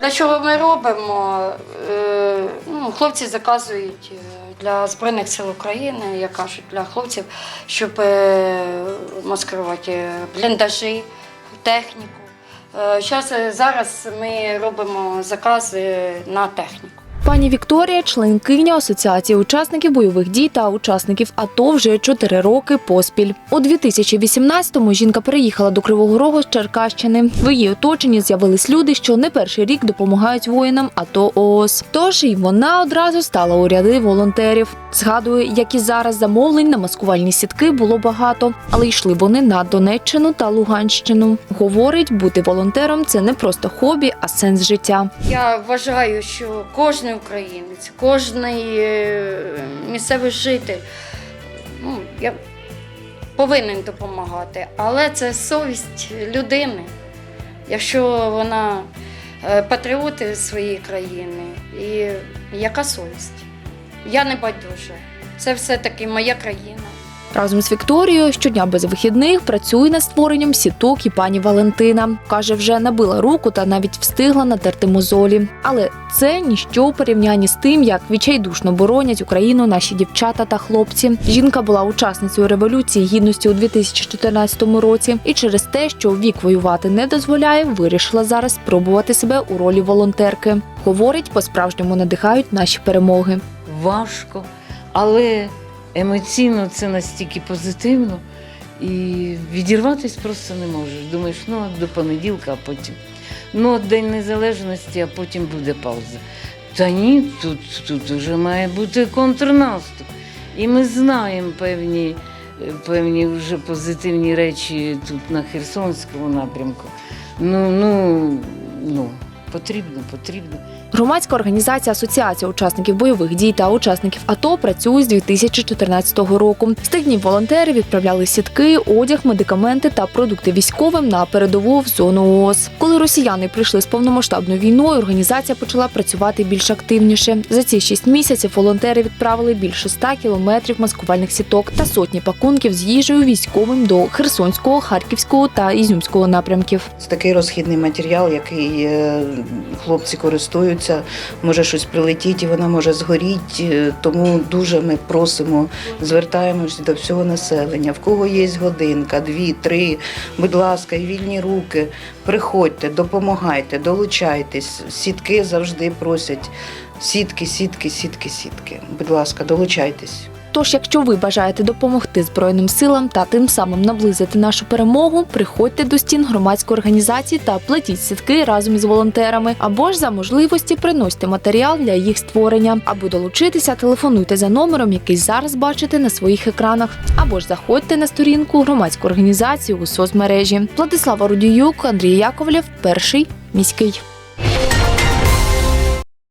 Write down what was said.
Те, чого ми робимо, е, ну, хлопці заказують е, для Збройних сил України, як кажуть, для хлопців, щоб е, маскувати е, бліндажі, техніку. Зараз ми робимо закази на техніку. Пані Вікторія, членкиня Асоціації учасників бойових дій та учасників АТО вже 4 роки поспіль. У 2018-му жінка переїхала до Кривого Рогу з Черкащини. В її оточенні з'явились люди, що не перший рік допомагають воїнам АТО ООС. Тож і вона одразу стала у ряди волонтерів. Згадує, як і зараз замовлень на маскувальні сітки було багато, але йшли вони на Донеччину та Луганщину. Говорить, бути волонтером це не просто хобі, а сенс життя. Я вважаю, що кожен українець, кожен місцевий житель ну, я, повинен допомагати, але це совість людини. Якщо вона е, патріоти своєї країни, і яка совість? Я не байдужа. Це все-таки моя країна. Разом з Вікторією щодня без вихідних працює над створенням сіток і пані Валентина. Каже, вже набила руку та навіть встигла натерти мозолі. Але це ніщо у порівнянні з тим, як відчайдушно боронять Україну наші дівчата та хлопці. Жінка була учасницею революції гідності у 2014 році, і через те, що вік воювати не дозволяє, вирішила зараз спробувати себе у ролі волонтерки. Говорить, по-справжньому надихають наші перемоги. Важко, але емоційно це настільки позитивно. І відірватися просто не можеш. Думаєш, ну до понеділка, а потім. Ну, День Незалежності, а потім буде пауза. Та ні, тут, тут вже має бути контрнаступ. І ми знаємо певні, певні вже позитивні речі тут на Херсонському напрямку. Ну, ну, ну, потрібно, потрібно. Громадська організація Асоціація учасників бойових дій та учасників АТО працює з 2014 року. З тих днів волонтери відправляли сітки, одяг, медикаменти та продукти військовим на передову в зону ООС. Коли росіяни прийшли з повномасштабною війною, організація почала працювати більш активніше. За ці шість місяців волонтери відправили більше 100 кілометрів маскувальних сіток та сотні пакунків з їжею військовим до Херсонського, Харківського та Ізюмського напрямків. Це такий розхідний матеріал, який е, хлопці користуються. Може щось прилетіти, і вона може згоріти. Е, Тому дуже ми просимо, звертаємось до всього населення. В кого є годинка, дві, три, будь ласка, і вільні руки. Приходьте, допомагайте, долучайтесь. Сітки завжди просять. Сітки, сітки, сітки, сітки. Будь ласка, долучайтесь. Тож, якщо ви бажаєте допомогти Збройним силам та тим самим наблизити нашу перемогу, приходьте до стін громадської організації та плетіть сітки разом із волонтерами, або ж за можливості приносьте матеріал для їх створення. Аби долучитися, телефонуйте за номером, який зараз бачите на своїх екранах, або ж заходьте на сторінку громадської організації у соцмережі. Владислава Рудіюк, Андрій Яковлєв, перший міський.